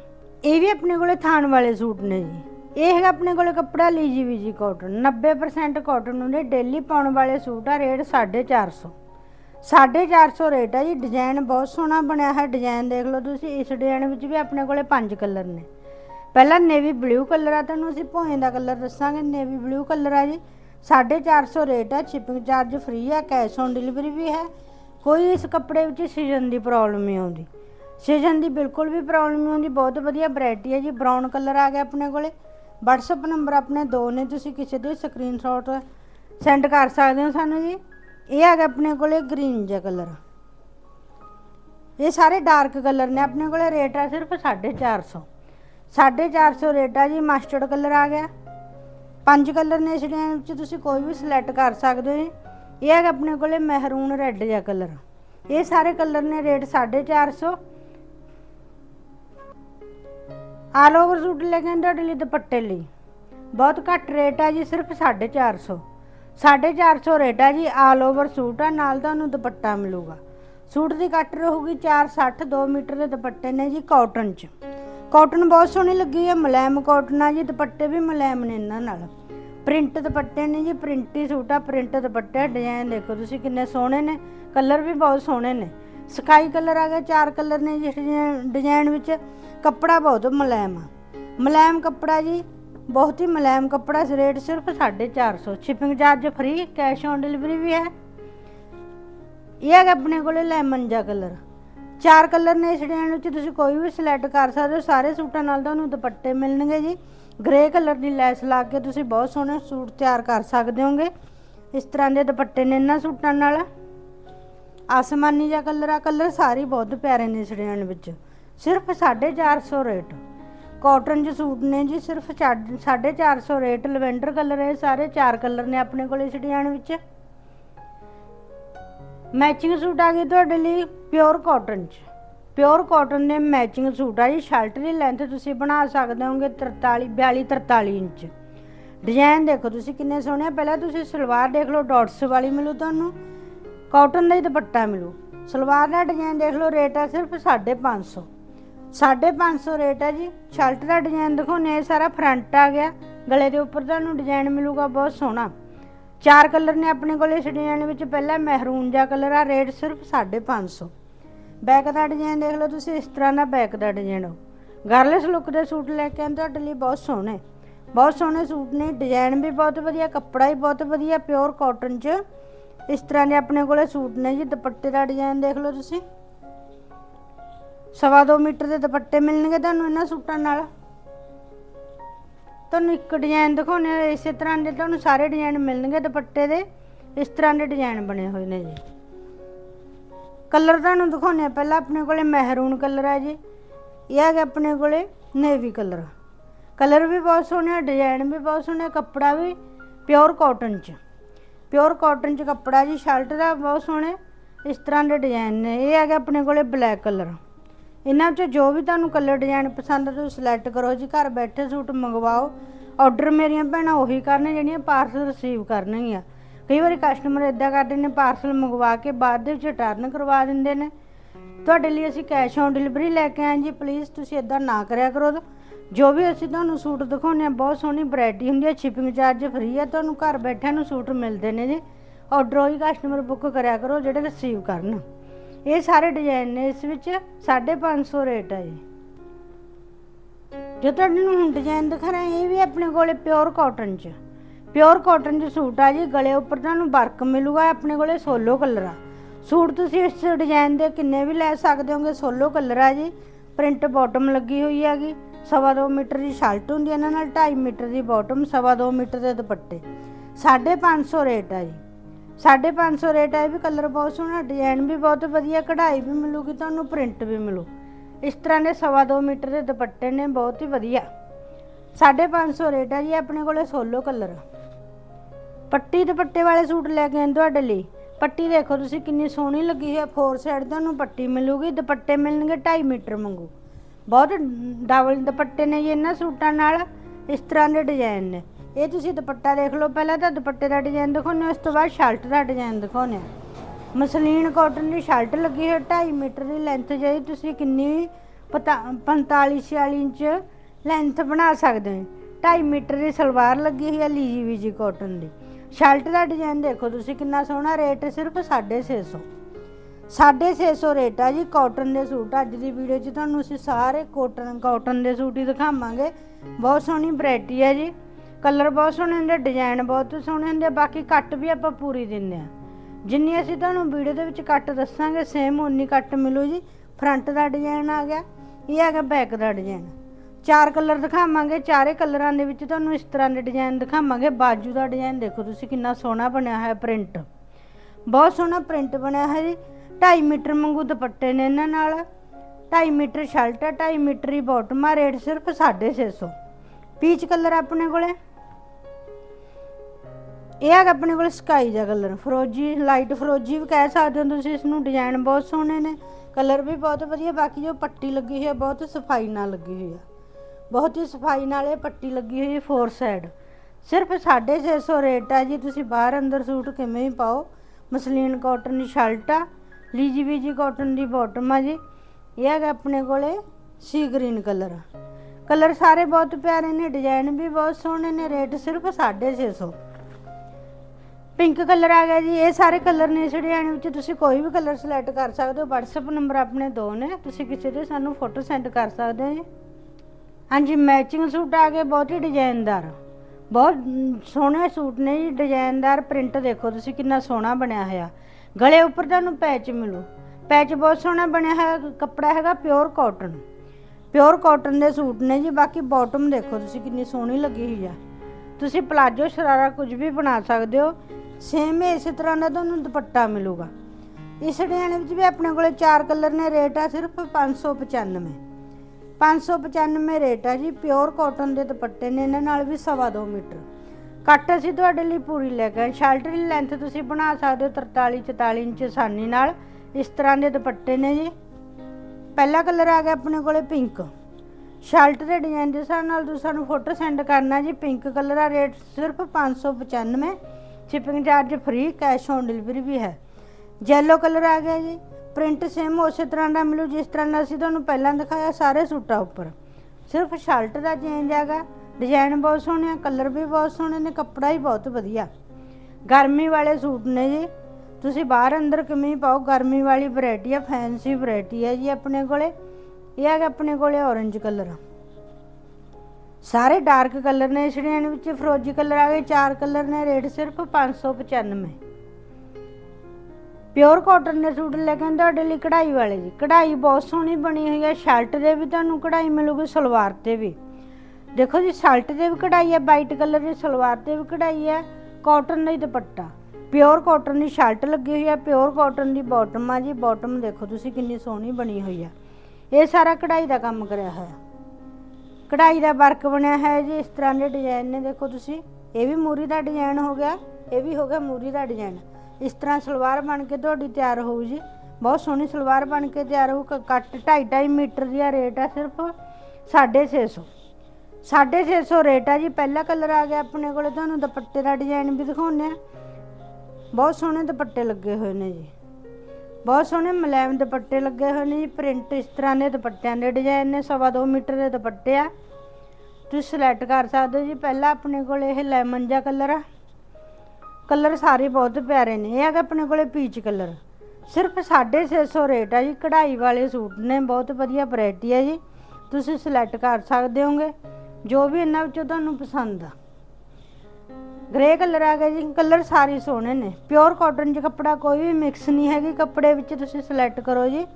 [SPEAKER 1] ਇਹ ਵੀ ਆਪਣੇ ਕੋਲੇ ਥਾਣ ਵਾਲੇ ਸੂਟ ਨੇ ਜੀ। ਇਹ ਹੈਗਾ ਆਪਣੇ ਕੋਲੇ ਕੱਪੜਾ ਲੀਜੀ ਵੀ ਜੀ ਕਾਟਨ 90% ਕਾਟਨ ਹੁੰਦੇ ਡੇਲੀ ਪਾਉਣ ਵਾਲੇ ਸੂਟ ਆ ਰੇਟ 450 450 ਰੇਟ ਆ ਜੀ। ਡਿਜ਼ਾਈਨ ਬਹੁਤ ਸੋਹਣਾ ਬਣਿਆ ਹੈ ਡਿਜ਼ਾਈਨ ਦੇਖ ਲਓ ਤੁਸੀਂ। ਇਸ ਡਿਜ਼ਾਈਨ ਵਿੱਚ ਵੀ ਆਪਣੇ ਕੋਲੇ ਪੰਜ ਕਲਰ ਨੇ। ਪਹਿਲਾਂ ਨੇਵੀ ਬਲੂ ਕਲਰ ਆ, ਤੁਹਾਨੂੰ ਅਸੀਂ ਭੋਏ ਦਾ ਕਲਰ ਦੱਸਾਂਗੇ। ਨੇਵੀ ਬਲੂ ਕਲਰ ਆ ਜੀ। 450 ਰੇਟ ਆ ਸ਼ਿਪਿੰਗ ਚਾਰਜ ਫ੍ਰੀ ਆ ਕੈਸ਼ ਔਨ ਡਿਲੀਵਰੀ ਵੀ ਹੈ। ਕੋਈ ਇਸ ਕੱਪੜੇ ਵਿੱਚ ਸੀਜ਼ਨ ਦੀ ਪ੍ਰੋਬਲਮ ਨਹੀਂ ਆਉਂਦੀ। ਸੀਜ਼ਨ ਦੀ ਬਿਲਕੁਲ ਵੀ ਪ੍ਰੋਬਲਮ ਨਹੀਂ ਆਉਂਦੀ। ਬਹੁਤ ਵਧੀਆ ਵੈਰਾਈਟੀ ਹੈ ਜੀ। ਬ੍ਰਾਊਨ ਕਲਰ ਆ ਗਿਆ ਆਪਣੇ ਕੋਲੇ। WhatsApp ਨੰਬਰ ਆਪਣੇ ਦੋ ਨੇ। ਤੁਸੀਂ ਕਿਸੇ ਦੇ ਸਕਰੀਨਸ਼ਾਟ ਸੈਂਡ ਕਰ ਸਕਦੇ ਹੋ ਸਾਨੂੰ ਜੀ। ਇਹ ਹੈਗਾ ਆਪਣੇ ਕੋਲੇ ਗ੍ਰੀਨ ਜਿਹਾ ਕਲਰ। ਇਹ ਸਾਰੇ ਡਾਰਕ ਕਲਰ ਨੇ ਆਪਣੇ ਕੋਲੇ। ਰੇਟ ਆ ਸਿਰਫ 450 450 ਰੇਟ ਆ ਜੀ ਮਸਟਰਡ ਕਲਰ ਆ ਗਿਆ। ਪੰਜ ਕਲਰ ਨੇ ਇਸ ਡਿਜ਼ਾਈਨ ਵਿੱਚ ਤੁਸੀਂ ਕੋਈ ਵੀ ਸਿਲੈਕਟ ਕਰ ਸਕਦੇ ਹੋ ਇਹ ਹੈਗਾ ਆਪਣੇ ਕੋਲੇ ਮਹਿਰੂਨ ਰੈੱਡ ਜਿਹਾ ਕਲਰ ਇਹ ਸਾਰੇ ਕਲਰ ਨੇ ਰੇਟ 450 ਆਲ ਓਵਰ ਸੂਟ ਲੈ ਕੇ ਆਏ ਤੁਹਾਡੇ ਲਈ ਦੁਪੱਟੇ ਲਈ। ਬਹੁਤ ਘੱਟ ਰੇਟ ਆ ਜੀ, ਸਿਰਫ 450 450 ਰੇਟ ਹੈ ਜੀ ਆਲ ਓਵਰ ਸੂਟ ਆ, ਨਾਲ ਤੁਹਾਨੂੰ ਦੁਪੱਟਾ ਮਿਲੂਗਾ। ਸੂਟ ਦੀ ਕੱਟ ਰਹੂਗੀ 460 2 ਮੀਟਰ ਦੇ ਦੁਪੱਟੇ ਨੇ ਜੀ ਕਾਟਨ 'ਚ। ਕਾਟਨ ਬਹੁਤ ਸੋਹਣੀ ਲੱਗੀ ਹੈ ਮੁਲਾਇਮ ਕਾਟਨ ਆ ਜੀ, ਦੁਪੱਟੇ ਵੀ ਮੁਲਾਇਮ ਨੇ ਇਹਨਾਂ ਨਾਲ। ਪ੍ਰਿੰਟ ਦੁਪੱਟੇ ਨੇ ਜੀ ਪ੍ਰਿੰਟੀ ਸੂਟ ਆ ਪ੍ਰਿੰਟ ਦੁਪੱਟੇ ਡਿਜ਼ਾਈਨ ਦੇਖੋ ਤੁਸੀਂ ਕਿੰਨੇ ਸੋਹਣੇ ਨੇ ਕਲਰ ਵੀ ਬਹੁਤ ਸੋਹਣੇ ਨੇ। ਸਕਾਈ ਕਲਰ ਆ ਗਿਆ, ਚਾਰ ਕਲਰ ਨੇ ਜਿਸ ਡਿਜ਼ਾਈਨ ਵਿੱਚ, ਕੱਪੜਾ ਬਹੁਤ ਮੁਲਾਇਮ ਆ। ਮੁਲਾਇਮ ਕੱਪੜਾ ਜੀ, ਬਹੁਤ ਹੀ ਮੁਲਾਇਮ ਕੱਪੜਾ ਰੇਟ ਸਿਰਫ 450 shipping charge free cash on delivery ਵੀ ਹੈ। ਇਹ ਹੈਗਾ ਆਪਣੇ ਕੋਲੇ ਲੈਮਨ ਜਿਹਾ ਕਲਰ ਚਾਰ ਕਲਰ ਨੇ ਇਸ ਡਿਜ਼ਾਈਨ ਵਿੱਚ, ਤੁਸੀਂ ਕੋਈ ਵੀ ਸਿਲੈਕਟ ਕਰ ਸਕਦੇ ਹੋ। ਸਾਰੇ ਸੂਟਾਂ ਨਾਲ ਤੁਹਾਨੂੰ ਦੁਪੱਟੇ ਮਿਲਣਗੇ ਜੀ। ਗ੍ਰੇ ਕਲਰ ਦੀ ਲੈਸ ਲਾ ਕੇ ਤੁਸੀਂ ਬਹੁਤ ਸੋਹਣੇ ਸੂਟ ਤਿਆਰ ਕਰ ਸਕਦੇ ਹੋਗੇ। ਇਸ ਤਰ੍ਹਾਂ ਦੇ ਦੁਪੱਟੇ ਨੇ ਇਹਨਾਂ ਸੂਟਾਂ ਨਾਲ। ਆਸਮਾਨੀ ਜਿਹਾ ਕਲਰ ਆ ਕਲਰ ਸਾਰੇ ਬਹੁਤ ਪਿਆਰੇ ਨੇ ਇਸ ਡਿਜ਼ਾਈਨ ਵਿੱਚ। ਸਿਰਫ 450 ਰੇਟ। ਕਾਟਨ ਚ ਸੂਟ ਨੇ ਜੀ, ਸਿਰਫ 450 ਰੇਟ। ਲਵੈਂਡਰ ਕਲਰ ਹੈ, ਸਾਰੇ ਚਾਰ ਕਲਰ ਨੇ ਆਪਣੇ ਕੋਲ ਇਸ ਡਿਜ਼ਾਈਨ ਵਿੱਚ। ਮੈਚਿੰਗ ਸੂਟ ਆ ਗਏ ਤੁਹਾਡੇ ਲਈ ਪਿਓਰ ਕਾਟਨ ਚ। ਪਿਓਰ ਕਾਟਨ ਦੇ ਮੈਚਿੰਗ ਸੂਟ ਆ ਜੀ, ਸ਼ਰਟ ਦੀ ਲੈਂਥ ਤੁਸੀਂ ਬਣਾ ਸਕਦੇ ਹੋਗੇ 43 42 43 ਇੰਚ। ਡਿਜ਼ਾਈਨ ਦੇਖੋ ਤੁਸੀਂ ਕਿੰਨੇ ਸੋਹਣੇ ਆ। ਪਹਿਲਾਂ ਤੁਸੀਂ ਸਲਵਾਰ ਦੇਖ ਲਓ, ਡਾਟਸ ਵਾਲੀ ਮਿਲੂ ਤੁਹਾਨੂੰ। ਕਾਟਨ ਦਾ ਹੀ ਦੁਪੱਟਾ ਮਿਲੂ। ਸਲਵਾਰ ਦਾ ਡਿਜ਼ਾਈਨ ਦੇਖ ਲਓ, ਰੇਟ ਆ ਸਿਰਫ 550 550 ਰੇਟ ਹੈ ਜੀ। ਸ਼ਰਟ ਦਾ ਡਿਜ਼ਾਈਨ ਦਿਖਾਉਣੇ ਇਹ ਸਾਰਾ ਫਰੰਟ ਆ ਗਿਆ। ਗਲੇ ਦੇ ਉੱਪਰ ਤੁਹਾਨੂੰ ਡਿਜ਼ਾਈਨ ਮਿਲੂਗਾ, ਬਹੁਤ ਸੋਹਣਾ। ਚਾਰ ਕਲਰ ਨੇ ਆਪਣੇ ਕੋਲ ਇਸ ਡਿਜ਼ਾਈਨ ਵਿੱਚ। ਪਹਿਲਾ ਮਹਿਰੂਨ ਜਿਹਾ ਕਲਰ ਆ ਰੇਟ ਸਿਰਫ 550 ਬੈਕ ਦਾ ਡਿਜ਼ਾਈਨ ਦੇਖ ਲਓ ਤੁਸੀਂ, ਇਸ ਤਰ੍ਹਾਂ ਦਾ ਬੈਕ ਦਾ ਡਿਜ਼ਾਈਨ ਹੋ ਗਰਲਸ ਲੁੱਕ ਦੇ ਸੂਟ ਲੈ ਕੇ ਆਏ ਤੁਹਾਡੇ ਲਈ ਬਹੁਤ ਸੋਹਣੇ। ਬਹੁਤ ਸੋਹਣੇ ਸੂਟ ਨੇ, ਡਿਜ਼ਾਈਨ ਵੀ ਬਹੁਤ ਵਧੀਆ, ਕੱਪੜਾ ਵੀ ਬਹੁਤ ਵਧੀਆ, ਪਿਓਰ ਕਾਟਨ 'ਚ। ਇਸ ਤਰ੍ਹਾਂ ਦੇ ਆਪਣੇ ਕੋਲੇ ਸੂਟ ਨੇ ਜੀ, ਦੁਪੱਟੇ ਦਾ ਡਿਜ਼ਾਈਨ ਦੇਖ ਲਓ ਤੁਸੀਂ। ਸਵਾ ਦੋ ਮੀਟਰ ਦੇ ਦੁਪੱਟੇ ਮਿਲਣਗੇ ਤੁਹਾਨੂੰ ਇਹਨਾਂ ਸੂਟਾਂ ਨਾਲ। ਤੁਹਾਨੂੰ ਇੱਕ ਡਿਜ਼ਾਈਨ ਦਿਖਾਉਣੇ ਆ, ਇਸੇ ਤਰ੍ਹਾਂ ਦੇ ਤੁਹਾਨੂੰ ਸਾਰੇ ਡਿਜ਼ਾਈਨ ਮਿਲਣਗੇ ਦੁਪੱਟੇ ਦੇ। ਇਸ ਤਰ੍ਹਾਂ ਦੇ ਡਿਜ਼ਾਈਨ ਬਣੇ ਹੋਏ ਨੇ ਜੀ। ਕਲਰ ਤੁਹਾਨੂੰ ਦਿਖਾਉਣੇ ਆ ਪਹਿਲਾਂ ਆਪਣੇ ਕੋਲੇ ਮਹਿਰੂਨ ਕਲਰ ਹੈ ਜੀ। ਇਹ ਹੈਗਾ ਆਪਣੇ ਕੋਲੇ ਨੇਵੀ ਕਲਰ। ਕਲਰ ਵੀ ਬਹੁਤ ਸੋਹਣੇ ਆ ਡਿਜ਼ਾਈਨ ਵੀ ਬਹੁਤ ਸੋਹਣਾ ਕੱਪੜਾ ਵੀ ਪਿਓਰ ਕਾਟਨ ਚ। ਪਿਓਰ ਕਾਟਨ ਚ ਕੱਪੜਾ ਜੀ ਸ਼ਰਟ ਦਾ ਬਹੁਤ ਸੋਹਣੇ। ਇਸ ਤਰ੍ਹਾਂ ਦੇ ਡਿਜ਼ਾਈਨ ਨੇ। ਇਹ ਹੈਗਾ ਆਪਣੇ ਕੋਲੇ ਬਲੈਕ ਕਲਰ। ਇਹਨਾਂ ਵਿੱਚ ਜੋ ਵੀ ਤੁਹਾਨੂੰ ਕਲਰ ਡਿਜ਼ਾਈਨ ਪਸੰਦ ਆ, ਤੁਸੀਂ ਸਿਲੈਕਟ ਕਰੋ ਜੀ। ਘਰ ਬੈਠੇ ਸੂਟ ਮੰਗਵਾਓ। ਆਰਡਰ ਮੇਰੀਆਂ ਭੈਣਾਂ ਉਹੀ ਕਰਨ, ਜਿਹੜੀਆਂ ਪਾਰਸਲ ਰਿਸੀਵ ਕਰਨਗੀਆਂ ਕਈ ਵਾਰੀ ਕਸਟਮਰ ਇਦਾਂ ਕਰਦੇ ਨੇ ਪਾਰਸਲ ਮੰਗਵਾ ਕੇ ਬਾਅਦ ਦੇ ਵਿੱਚ ਰਿਟਰਨ ਕਰਵਾ ਦਿੰਦੇ ਨੇ। ਤੁਹਾਡੇ ਲਈ ਅਸੀਂ ਕੈਸ਼ ਔਨ ਡਿਲੀਵਰੀ ਲੈ ਕੇ ਆਏ ਜੀ। ਪਲੀਜ਼ ਤੁਸੀਂ ਇਦਾਂ ਨਾ ਕਰਿਆ ਕਰੋ ਜੋ ਵੀ ਅਸੀਂ ਤੁਹਾਨੂੰ ਸੂਟ ਦਿਖਾਉਂਦੇ ਆ ਬਹੁਤ ਸੋਹਣੀ ਵੈਰਾਈਟੀ ਹੁੰਦੀ ਹੈ ਸ਼ਿਪਿੰਗ ਚਾਰਜ ਫ੍ਰੀ ਹੈ ਤੁਹਾਨੂੰ ਘਰ ਬੈਠਿਆਂ ਨੂੰ ਸੂਟ ਮਿਲਦੇ ਨੇ ਜੀ। ਆਰਡਰ ਉਹੀ ਕਸਟਮਰ ਬੁੱਕ ਕਰਿਆ ਕਰੋ, ਜਿਹੜੇ ਰਿਸੀਵ ਕਰਨ। ਇਹ ਸਾਰੇ ਡਿਜ਼ਾਈਨ ਨੇ, ਇਸ ਵਿੱਚ 550 ਰੇਟ ਹੈ ਜੀ। ਜੋ ਤੁਹਾਨੂੰ ਹੁਣ ਡਿਜ਼ਾਈਨ ਦਿਖਾ ਰਹੇ, ਇਹ ਵੀ ਆਪਣੇ ਕੋਲੇ ਪਿਓਰ ਕਾਟਨ ਚ। ਪਿਓਰ ਕਾਟਨ ਚ ਸੂਟ ਆ ਜੀ, ਗਲੇ ਉੱਪਰ ਤੁਹਾਨੂੰ ਵਰਕ ਮਿਲੂਗਾ, ਆਪਣੇ ਕੋਲੇ ਸੋਲੋ ਕਲਰ ਆ। ਸੂਟ ਤੁਸੀਂ ਇਸ ਡਿਜ਼ਾਈਨ ਦੇ ਕਿੰਨੇ ਵੀ ਲੈ ਸਕਦੇ ਹੋਗੇ ਸੋਲੋ ਕਲਰ ਆ ਜੀ। ਪ੍ਰਿੰਟ ਬਾਟਮ ਲੱਗੀ ਹੋਈ ਹੈਗੀ, ਸਵਾ ਦੋ ਮੀਟਰ ਦੀ ਸ਼ਰਟ ਹੁੰਦੀ ਹੈ ਇਹਨਾਂ ਨਾਲ 2.5 ਮੀਟਰ ਦੀ ਬਾਟਮ ਸਵਾ ਦੋ ਮੀਟਰ ਦੇ ਦੁਪੱਟੇ। 550 ਰੇਟ ਆ ਜੀ। 550 ਰੇਟ ਹੈ ਇਹ ਵੀ ਕਲਰ ਬਹੁਤ ਸੋਹਣਾ ਡਿਜ਼ਾਈਨ ਵੀ ਬਹੁਤ ਵਧੀਆ, ਕਢਾਈ ਵੀ ਮਿਲੂਗੀ, ਤੁਹਾਨੂੰ ਪ੍ਰਿੰਟ ਵੀ ਮਿਲੂ। ਇਸ ਤਰ੍ਹਾਂ ਦੇ ਸਵਾ ਦੋ ਮੀਟਰ ਦੇ ਦੁਪੱਟੇ ਨੇ, ਬਹੁਤ ਹੀ ਵਧੀਆ। 550 ਰੇਟ ਹੈ ਜੀ, ਆਪਣੇ ਕੋਲੇ ਸੋਲੋ ਕਲਰ ਪੱਟੀ ਦੁਪੱਟੇ ਵਾਲੇ ਸੂਟ ਲੈ ਕੇ ਆਏ ਤੁਹਾਡੇ ਲਈ। ਪੱਟੀ ਦੇਖੋ ਤੁਸੀਂ, ਕਿੰਨੀ ਸੋਹਣੀ ਲੱਗੀ ਹੈ ਫੋਰ ਸਾਈਡ ਤੁਹਾਨੂੰ ਪੱਟੀ ਮਿਲੂਗੀ, ਦੁਪੱਟੇ ਮਿਲਣਗੇ 2.5 ਮੀਟਰ ਮੰਗੂ ਬਹੁਤ ਡਬਲ ਦੁਪੱਟੇ ਨੇ ਜੀ ਇਹਨਾਂ ਸੂਟਾਂ ਨਾਲ, ਇਸ ਤਰ੍ਹਾਂ ਦੇ ਡਿਜ਼ਾਈਨ ਨੇ। ਇਹ ਤੁਸੀਂ ਦੁਪੱਟਾ ਦੇਖ ਲਓ, ਪਹਿਲਾਂ ਤਾਂ ਦੁਪੱਟੇ ਦਾ ਡਿਜ਼ਾਈਨ ਦਿਖਾਉਂਦੇ ਉਸ ਤੋਂ ਬਾਅਦ ਸ਼ਰਟ ਦਾ ਡਿਜ਼ਾਈਨ ਦਿਖਾਉਂਦੇ ਆ ਮਸਲੀਨ ਕਾਟਨ ਦੀ ਸ਼ਰਟ ਲੱਗੀ ਹੋਈ 2.5 ਮੀਟਰ ਦੀ ਲੈਂਥ ਜਿਹੜੀ ਤੁਸੀਂ ਕਿੰਨੀ 45 46 ਇੰਚ ਲੈਂਥ ਬਣਾ ਸਕਦੇ ਹੋ। 2.5 ਮੀਟਰ ਦੀ ਸਲਵਾਰ ਲੱਗੀ ਹੋਈ ਹੈ ਲੀਜੀ ਵੀਜੀ ਕਾਟਨ ਦੀ। ਸ਼ਰਟ ਦਾ ਡਿਜ਼ਾਈਨ ਦੇਖੋ ਤੁਸੀਂ, ਕਿੰਨਾ ਸੋਹਣਾ ਰੇਟ, ਸਿਰਫ 650 650 ਰੇਟ ਆ ਜੀ ਕਾਟਨ ਦੇ ਸੂਟ। ਅੱਜ ਦੀ ਵੀਡੀਓ 'ਚ ਤੁਹਾਨੂੰ ਅਸੀਂ ਸਾਰੇ ਕਾਟਨ ਕਾਟਨ ਦੇ ਸੂਟ ਹੀ ਦਿਖਾਵਾਂਗੇ। ਬਹੁਤ ਸੋਹਣੀ ਵੈਰਾਈਟੀ ਹੈ ਜੀ। ਕਲਰ ਬਹੁਤ ਸੋਹਣੇ ਹੁੰਦੇ ਡਿਜ਼ਾਈਨ ਬਹੁਤ ਸੋਹਣੇ ਹੁੰਦੇ ਆ, ਬਾਕੀ ਕੱਟ ਵੀ ਆਪਾਂ ਪੂਰੀ ਦਿੰਦੇ ਆ। ਜਿੰਨੀ ਅਸੀਂ ਤੁਹਾਨੂੰ ਵੀਡੀਓ ਦੇ ਵਿੱਚ ਕੱਟ ਦੱਸਾਂਗੇ ਸੇਮ ਉਨੀ ਕੱਟ ਮਿਲੂ ਜੀ। ਫਰੰਟ ਦਾ ਡਿਜ਼ਾਈਨ ਆ ਗਿਆ, ਇਹ ਆ ਗਿਆ ਬੈਕ ਦਾ ਡਿਜ਼ਾਈਨ ਚਾਰ ਕਲਰ ਦਿਖਾਵਾਂਗੇ, ਚਾਰੇ ਕਲਰਾਂ ਦੇ ਵਿੱਚ ਤੁਹਾਨੂੰ ਇਸ ਤਰ੍ਹਾਂ ਦੇ ਡਿਜ਼ਾਈਨ ਦਿਖਾਵਾਂਗੇ। ਬਾਜੂ ਦਾ ਡਿਜ਼ਾਈਨ ਦੇਖੋ ਤੁਸੀਂ ਕਿੰਨਾ ਸੋਹਣਾ ਬਣਿਆ ਹੋਇਆ ਪ੍ਰਿੰਟ ਬਹੁਤ ਸੋਹਣਾ ਪ੍ਰਿੰਟ ਬਣਿਆ ਹੈ ਜੀ। 2.5 ਮੀਟਰ ਮੰਗੂ ਦੁਪੱਟੇ ਨੇ ਇਹਨਾਂ ਨਾਲ। 2.5 ਮੀਟਰ ਸ਼ਰਟ ਹੈ 2.5 ਮੀਟਰ ਹੀ ਬਾਟਮ ਆ ਰੇਟ ਸਿਰਫ 650 ਪੀਚ ਕਲਰ ਆਪਣੇ ਕੋਲੇ। ਇਹ ਹੈਗਾ ਆਪਣੇ ਕੋਲ ਸਕਾਈ ਦਾ ਕਲਰ ਫਰੋਜੀ ਲਾਈਟ ਫਰੋਜੀ ਵੀ ਕਹਿ ਸਕਦੇ ਹੋ ਤੁਸੀਂ, ਇਸ ਨੂੰ ਡਿਜ਼ਾਈਨ ਬਹੁਤ ਸੋਹਣੇ ਨੇ। ਕਲਰ ਵੀ ਬਹੁਤ ਵਧੀਆ, ਬਾਕੀ ਜੋ ਪੱਟੀ ਲੱਗੀ ਹੋਈ ਹੈ ਬਹੁਤ ਸਫ਼ਾਈ ਨਾਲ ਲੱਗੀ ਹੋਈ ਹੈ ਬਹੁਤ ਹੀ ਸਫ਼ਾਈ ਨਾਲ ਇਹ ਪੱਟੀ ਲੱਗੀ ਹੋਈ ਹੈ ਫੋਰ ਸਾਈਡ ਸਿਰਫ 650 ਰੇਟ ਆ ਜੀ, ਤੁਸੀਂ ਬਾਹਰ ਅੰਦਰ ਸੂਟ ਕਿਵੇਂ ਵੀ ਪਾਓ। ਮਸਲੀਨ ਕਾਟਨ ਦੀ ਸ਼ਰਟ ਆ, ਲੀਜੀ ਵੀਜੀ ਕਾਟਨ ਦੀ ਬਾਟਮ ਆ ਜੀ। ਇਹ ਹੈਗਾ ਆਪਣੇ ਕੋਲੇ ਸੀ ਗ੍ਰੀਨ ਕਲਰ ਕਲਰ ਸਾਰੇ ਬਹੁਤ ਪਿਆਰੇ ਨੇ ਡਿਜ਼ਾਈਨ ਵੀ ਬਹੁਤ ਸੋਹਣੇ ਨੇ ਰੇਟ ਸਿਰਫ 650 ਪਿੰਕ ਕਲਰ ਆ ਗਿਆ ਜੀ, ਇਹ ਸਾਰੇ ਕਲਰ ਨੇ ਇਸ ਡਿਜ਼ਾਈਨ ਵਿੱਚ ਤੁਸੀਂ ਕੋਈ ਵੀ ਕਲਰ ਸਿਲੈਕਟ ਕਰ ਸਕਦੇ ਹੋ। WhatsApp ਨੰਬਰ ਆਪਣੇ ਦੋ ਨੇ, ਤੁਸੀਂ ਕਿਸੇ ਦੇ ਸਾਨੂੰ ਫੋਟੋ ਸੈਂਡ ਕਰ ਸਕਦੇ ਹੋ ਜੀ। ਹਾਂਜੀ ਮੈਚਿੰਗ ਸੂਟ ਆ ਗਏ, ਬਹੁਤ ਹੀ ਡਿਜ਼ਾਈਨਦਾਰ ਬਹੁਤ ਸੋਹਣੇ ਸੂਟ ਨੇ ਜੀ ਡਿਜ਼ਾਈਨਦਾਰ ਪ੍ਰਿੰਟ ਦੇਖੋ ਤੁਸੀਂ ਕਿੰਨਾ ਸੋਹਣਾ ਬਣਿਆ ਹੋਇਆ। ਗਲੇ ਉੱਪਰ ਤੁਹਾਨੂੰ ਪੈਚ ਮਿਲੂ। ਪੈਚ ਬਹੁਤ ਸੋਹਣਾ ਬਣਿਆ ਹੋਇਆ, ਕੱਪੜਾ ਹੈਗਾ ਪਿਓਰ ਕਾਟਨ ਪਿਓਰ ਕਾਟਨ ਦੇ ਸੂਟ ਨੇ ਜੀ, ਬਾਕੀ ਬਾਟਮ ਦੇਖੋ ਤੁਸੀਂ ਕਿੰਨੀ ਸੋਹਣੀ ਲੱਗੀ ਹੋਈ ਆ। ਤੁਸੀਂ ਪਲਾਜੋ ਸ਼ਰਾਰਾ ਕੁਝ ਵੀ ਬਣਾ ਸਕਦੇ ਹੋ। ਸੇਮ ਇਸੇ ਤਰ੍ਹਾਂ ਦਾ ਤੁਹਾਨੂੰ ਦੁਪੱਟਾ ਮਿਲੂਗਾ। ਇਸ ਡਿਜ਼ਾਈਨ ਵਿੱਚ ਵੀ ਆਪਣੇ ਕੋਲੇ ਚਾਰ ਕਲਰ ਨੇ, ਰੇਟ ਆ ਸਿਰਫ 595 595 ਰੇਟ ਆ ਜੀ, ਪਿਓਰ ਕਾਟਨ ਦੇ ਦੁਪੱਟੇ ਨੇ, ਇਹਨਾਂ ਨਾਲ ਵੀ ਸਵਾ ਦੋ ਮੀਟਰ। ਕੱਟ ਅਸੀਂ ਤੁਹਾਡੇ ਲਈ ਪੂਰੀ ਲੈ ਕੇ ਆਏ। ਸ਼ਰਟ ਦੀ ਲੈਂਥ ਤੁਸੀਂ ਬਣਾ ਸਕਦੇ ਹੋ 43 44 ਇੰਚ ਆਸਾਨੀ ਨਾਲ। ਇਸ ਤਰ੍ਹਾਂ ਦੇ ਦੁਪੱਟੇ ਨੇ ਜੀ। ਪਹਿਲਾ ਕਲਰ ਆ ਗਿਆ ਆਪਣੇ ਕੋਲੇ ਪਿੰਕ। ਸ਼ਰਟ ਦੇ ਡਿਜ਼ਾਈਨ ਦੇ ਹਿਸਾਬ ਨਾਲ ਤੁਸੀਂ ਸਾਨੂੰ ਫੋਟੋ ਸੈਂਡ ਕਰਨਾ ਜੀ। ਪਿੰਕ ਕਲਰ ਦਾ ਰੇਟ ਸਿਰਫ 595 shipping charge free, cash on delivery ਵੀ ਹੈ। ਜੈਲੋ ਕਲਰ ਆ ਗਿਆ ਜੀ। ਪ੍ਰਿੰਟ ਸੇਮ ਉਸੇ ਤਰ੍ਹਾਂ ਦਾ ਮਿਲੂ, ਜਿਸ ਤਰ੍ਹਾਂ ਦਾ ਅਸੀਂ ਤੁਹਾਨੂੰ ਪਹਿਲਾਂ ਦਿਖਾਇਆ, ਸਾਰੇ ਸੂਟਾਂ ਉੱਪਰ। ਸਿਰਫ ਸ਼ਰਟ ਦਾ ਚੇਂਜ ਹੈਗਾ। ਡਿਜ਼ਾਈਨ ਬਹੁਤ ਸੋਹਣੇ ਆ ਕਲਰ ਵੀ ਬਹੁਤ ਸੋਹਣੇ ਨੇ, ਕੱਪੜਾ ਹੀ ਬਹੁਤ ਵਧੀਆ। ਗਰਮੀ ਵਾਲੇ ਸੂਟ ਨੇ ਜੀ। ਤੁਸੀਂ ਬਾਹਰ ਅੰਦਰ ਕਿਵੇਂ ਪਾਓ, ਗਰਮੀ ਵਾਲੀ ਵੈਰਾਈਟੀ ਆ ਫੈਂਸੀ ਵੈਰਾਈਟੀ ਹੈ ਜੀ ਆਪਣੇ ਕੋਲੇ। ਇਹ ਹੈਗਾ ਆਪਣੇ ਕੋਲੇ orange ਕਲਰ ਸਾਰੇ ਡਾਰਕ ਕਲਰ ਨੇ ਇਸ ਵਿੱਚ ਫਰੋਜੀ ਕਲਰ ਆ ਗਏ, ਚਾਰ ਕਲਰ ਨੇ ਰੇਟ ਸਿਰਫ 595 ਪਿਓਰ ਕਾਟਨ ਦੇ ਸੂਟ ਲੈ ਕੇ ਤੁਹਾਡੇ ਲਈ ਕਢਾਈ ਵਾਲੇ ਜੀ। ਕਢਾਈ ਬਹੁਤ ਸੋਹਣੀ ਬਣੀ ਹੋਈ ਹੈ ਸ਼ਰਟ ਦੇ ਵੀ ਤੁਹਾਨੂੰ ਕਢਾਈ ਮਿਲੂਗੀ, ਸਲਵਾਰ ਤੇ ਵੀ। ਦੇਖੋ ਜੀ ਸ਼ਰਟ ਤੇ ਵੀ ਕਢਾਈ ਹੈ ਵਾਈਟ ਕਲਰ ਦੀ, ਸਲਵਾਰ ਤੇ ਵੀ ਕਢਾਈ ਹੈ ਕਾਟਨ ਦਾ ਹੀ ਦੁਪੱਟਾ। ਪਿਓਰ ਕਾਟਨ ਦੀ ਸ਼ਰਟ ਲੱਗੀ ਹੋਈ ਹੈ ਪਿਓਰ ਕਾਟਨ ਦੀ ਬਾਟਮ ਆ ਜੀ। ਬਾਟਮ ਦੇਖੋ ਤੁਸੀਂ ਕਿੰਨੀ ਸੋਹਣੀ ਬਣੀ ਹੋਈ ਹੈ। ਇਹ ਸਾਰਾ ਕਢਾਈ ਦਾ ਕੰਮ ਕਰਿਆ ਹੋਇਆ। ਕਢਾਈ ਦਾ ਵਰਕ ਬਣਿਆ ਹੈ ਜੀ, ਇਸ ਤਰ੍ਹਾਂ ਦੇ ਡਿਜ਼ਾਈਨ ਨੇ। ਦੇਖੋ ਤੁਸੀਂ, ਇਹ ਵੀ ਮੂਰੀ ਦਾ ਡਿਜ਼ਾਈਨ ਹੋ ਗਿਆ, ਇਹ ਵੀ ਹੋ ਗਿਆ ਮੂਰੀ ਦਾ ਡਿਜ਼ਾਈਨ ਇਸ ਤਰ੍ਹਾਂ ਸਲਵਾਰ ਬਣ ਕੇ ਤੁਹਾਡੀ ਤਿਆਰ ਹੋਊ ਜੀ। ਬਹੁਤ ਸੋਹਣੀ ਸਲਵਾਰ ਬਣ ਕੇ ਤਿਆਰ ਹੋਊ, ਕ- ਕੱਟ 2.5 ਮੀਟਰ ਦੀ ਰੇਟ ਆ ਸਿਰਫ 650 650 ਰੇਟ ਆ ਜੀ, ਪਹਿਲਾ ਕਲਰ ਆ ਗਿਆ ਆਪਣੇ ਕੋਲੇ, ਤੁਹਾਨੂੰ ਦੁਪੱਟੇ ਦਾ ਡਿਜ਼ਾਈਨ ਵੀ ਦਿਖਾਉਂਦੇ ਆ। ਬਹੁਤ ਸੋਹਣੇ ਦੁਪੱਟੇ ਲੱਗੇ ਹੋਏ ਨੇ ਜੀ। ਬਹੁਤ ਸੋਹਣੇ ਮੁਲਾਇਮ ਦੁਪੱਟੇ ਲੱਗੇ ਹੋਏ ਨੇ ਜੀ ਪ੍ਰਿੰਟ ਇਸ ਤਰ੍ਹਾਂ ਦੇ ਦੁਪੱਟਿਆਂ ਦੇ ਡਿਜ਼ਾਈਨ ਨੇ, ਸਵਾ ਦੋ ਮੀਟਰ ਦੇ ਦੁਪੱਟੇ ਆ। ਤੁਸੀਂ ਸਿਲੈਕਟ ਕਰ ਸਕਦੇ ਹੋ ਜੀ। ਪਹਿਲਾਂ ਆਪਣੇ ਕੋਲ ਇਹ ਲੈਮਨ ਜਿਹਾ ਕਲਰ ਆ। ਕਲਰ ਸਾਰੇ ਬਹੁਤ ਪਿਆਰੇ ਨੇ। ਇਹ ਹੈਗਾ ਆਪਣੇ ਕੋਲੇ ਪੀਚ ਕਲਰ ਸਿਰਫ 650 ਰੇਟ ਆ ਜੀ। ਕਢਾਈ ਵਾਲੇ ਸੂਟ ਨੇ। ਬਹੁਤ ਵਧੀਆ ਵੈਰਾਈਟੀ ਹੈ ਜੀ। ਤੁਸੀਂ ਸਿਲੈਕਟ ਕਰ ਸਕਦੇ ਹੋਗੇ। ਜੋ ਵੀ ਇਹਨਾਂ ਵਿੱਚੋਂ ਤੁਹਾਨੂੰ ਪਸੰਦ ਆ। ਗ੍ਰੇ ਕਲਰ ਆ ਗਿਆ ਜੀ। ਕਲਰ ਸਾਰੇ ਸੋਹਣੇ ਨੇ। ਪਿਓਰ ਕਾਟਨ 'ਚ ਕੱਪੜਾ ਕੋਈ ਵੀ ਮਿਕਸ ਨਹੀਂ ਹੈਗੀ। ਕੱਪੜੇ ਵਿੱਚ ਤੁਸੀਂ ਸਿਲੈਕਟ ਕਰੋ ਜੀ।